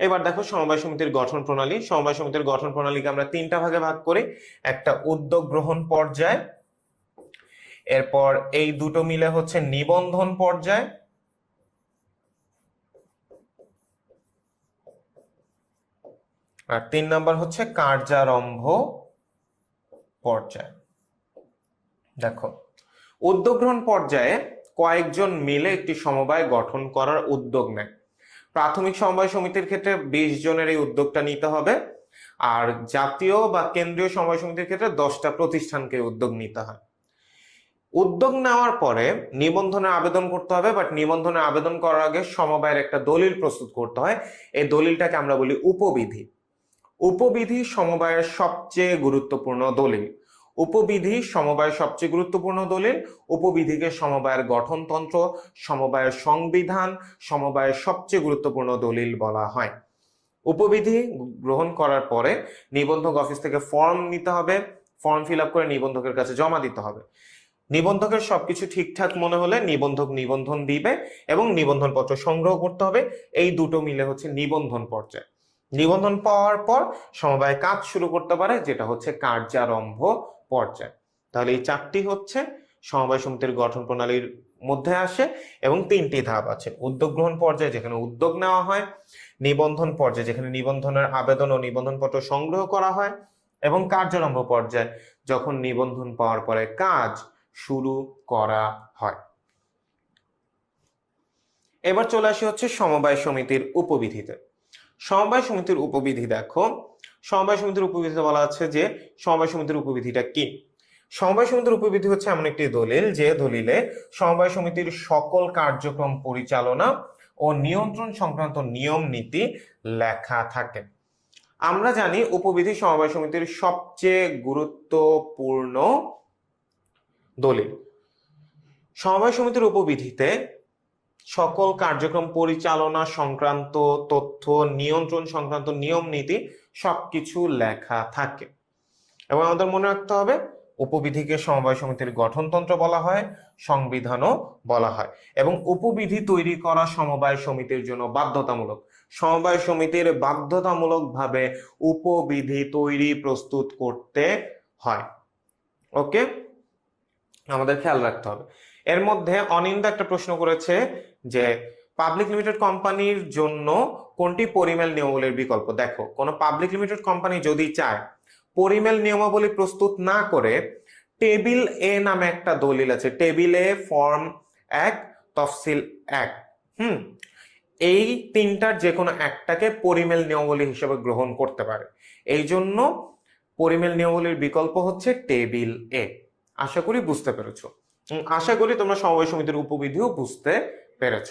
এবার দেখো সমবায় সমিতির গঠন প্রণালী। সমবায় সমিতির গঠন প্রণালীকে আমরা তিনটা ভাগে ভাগ করি। একটা উদ্যোগ গ্রহণ পর্যায়, এরপর এই দুটো মিলে হচ্ছে নিবন্ধন পর্যায়, আর তিন নাম্বার হচ্ছে কার্যারম্ভ পর্যায়। দেখো, উদ্যোগ গ্রহণ পর্যায়ে কয়েকজন মিলে একটি সমবায় গঠন করার উদ্যোগ নেয়। প্রাথমিক সমবায় সমিতির ক্ষেত্রে বিশ জনের এই উদ্যোগটা নিতে হবে। আর জাতীয় বা কেন্দ্রীয় সমবায় সমিতির ক্ষেত্রে দশটা প্রতিষ্ঠানকে উদ্যোগ নিতে হয়। উদ্যোগ নেওয়ার পরে নিবন্ধনে আবেদন করতে হবে বাট নিবন্ধনে আবেদন করার আগে সমবায়ের একটা দলিল প্রস্তুত করতে হয়। এই দলিলটাকে আমরা বলি উপবিধি। উপবিধি সমবায়ের সবচেয়ে গুরুত্বপূর্ণ দলিল। উপবিধি সমবায়ের সবচেয়ে গুরুত্বপূর্ণ দলিল। উপবিধিকে সমবায়ের গঠনতন্ত্র, সমবায়ের সংবিধান, সমবায়ের সবচেয়ে গুরুত্বপূর্ণ দলিল বলা হয়। উপবিধি গ্রহণ করার পরে নিবন্ধক অফিস থেকে ফর্ম নিতে হবে। ফর্ম ফিল আপ করে নিবন্ধকের কাছে জমা দিতে হবে। নিবন্ধকের সবকিছু ঠিকঠাক মনে হলে নিবন্ধক নিবন্ধন দিবে এবং নিবন্ধন পত্র সংগ্রহ করতে হবে। এই দুটো মিলে হচ্ছে নিবন্ধন পর্যায়। নিবন্ধন পাওয়ার পর সমবায় কাজ শুরু করতে পারে, যেটা হচ্ছে কার্যারম্ভ পর্যায়। তাহলে এই চারটি হচ্ছে সমবায় সমিতির গঠন প্রণালীর মধ্যে আসে এবং তিনটি ধাপ আছে। উদ্যোগ গ্রহণ পর্যায়ে, যেখানে উদ্যোগ নেওয়া হয়, নিবন্ধন পর্যায়ে, যেখানে নিবন্ধনের আবেদন ও নিবন্ধন পত্র সংগ্রহ করা হয়, এবং কার্যারম্ভ পর্যায়ে, যখন নিবন্ধন পাওয়ার পরে কাজ শুরু করা হয়। এবার চলে আসি হচ্ছে সমবায় সমিতির উপবিধিতে। সমবায় সমিতির উপবিধি দেখো সমবায় সমিতির উপবিধিতে বলা আছে যে সমবায় সমিতির উপবিধিটা কি? সমবায় সমিতির উপবিধি হচ্ছে এমন একটি দলিল যে দলিলে সমবায় সমিতির সকল কার্যক্রম পরিচালনা ও নিয়ন্ত্রণ সংক্রান্ত নিয়ম নীতি লেখা থাকে। আমরা জানি উপবিধি সমবায় সমিতির সবচেয়ে গুরুত্বপূর্ণ দলিল। সমবায় সমিতির উপবিধিতে সকল কার্যক্রম পরিচালনা সংক্রান্ত তথ্য, নিয়ন্ত্রণ সংক্রান্ত নিয়ম নীতি সবকিছু লেখা থাকে। এবং আমাদের মনে রাখতে হবে, উপবিধিকে সমবায় সমিতির গঠনতন্ত্র বলা হয়, সংবিধানও বলা হয়। এবং উপবিধি তৈরি করা সমবায় সমিতির জন্য বাধ্যতামূলক। সমবায় সমিতির বাধ্যতামূলকভাবে উপবিধি তৈরি প্রস্তুত করতে হয়। ওকে? আমাদের খেয়াল রাখতে হবে। এর মধ্যে অনিন্দা একটা প্রশ্ন করেছে যে পাবলিক লিমিটেড কোম্পানির জন্য কোনটি পরিমেল নিয়মাবলীর বিকল্প? দেখো, কোনো পাবলিক লিমিটেড কোম্পানি যদি চায়, পরিমেল নিয়মাবলী প্রস্তুত না করে টেবিল এ নামে একটা দলিল আছে টেবিল এ ফর্ম এক, তফসিল এক। হুম, এই তিনটার যে কোনো একটাকে পরিমেল নিয়মাবলী হিসেবে গ্রহণ করতে পারে। এই জন্য পরিমেল নিয়মাবলীর বিকল্প হচ্ছে টেবিল এ আশা করি বুঝতে পেরেছ। আশা করি তোমরা সমবায় সমিতির উপবিধিও বুঝতে পেরেছ।